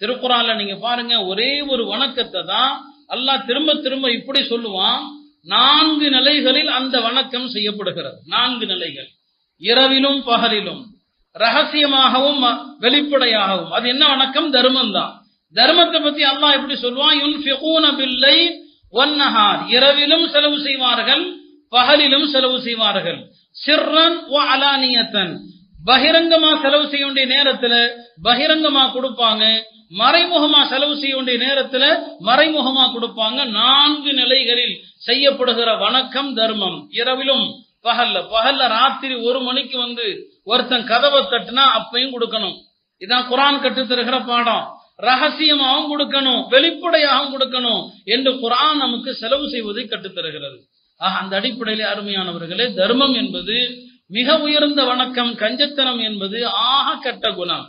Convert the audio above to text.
திருக்குறான்ல நீங்க பாருங்க ஒரே ஒரு வணக்கத்தை தான் அல்லாஹ் திரும்ப திரும்ப இப்படி சொல்லுவான் நான்கு நிலைகளில் அந்த வணக்கம் செய்யப்படுகிறது. நான்கு நிலைகள். இரவிலும் பகலிலும் ரகசியமாகவும் ம- வெளிப்படையாகவும். அது என்ன வணக்கம்? தர்மம் தான். தர்மத்தை பத்தி அல்லாஹ் எப்படி சொல்லுவான்? பில்லை வன்னஹார் இரவிலும் செலவு செய்வார்கள் பகலிலும் செலவு செய்வார்கள். சிர்ரன் வ அலானியத்தன். பகிரங்கமா செலவு செய்ய வேண்டிய நேரத்துல பகிரங்கமா கொடுப்பாங்க மறைமுகமா செலவு செய்ய வேண்டிய நேரத்துல மறைமுகமா கொடுப்பாங்க. நான்கு நிலைகளில் செய்யப்படுகிற வணக்கம் தர்மம். இரவிலும் பகல்ல. பகல்ல ராத்திரி ஒரு மணிக்கு வந்து ஒருத்தன் கதவை தட்டுனா அப்பையும் கொடுக்கணும். இதான் குரான் கட்டு தருகிற பாடம். ரகசியமாகவும் கொடுக்கணும். வெளிப்படையாகவும் கொடுக்கணும் என்று குரான் நமக்கு செலவு செய்வதை கட்டுத்தருகிறது ஆக அந்த அடிப்படையிலே அருமையானவர்களே தர்மம் என்பது மிக உயர்ந்த வணக்கம் கஞ்சத்தனம் என்பது ஆக கெட்ட குணம்.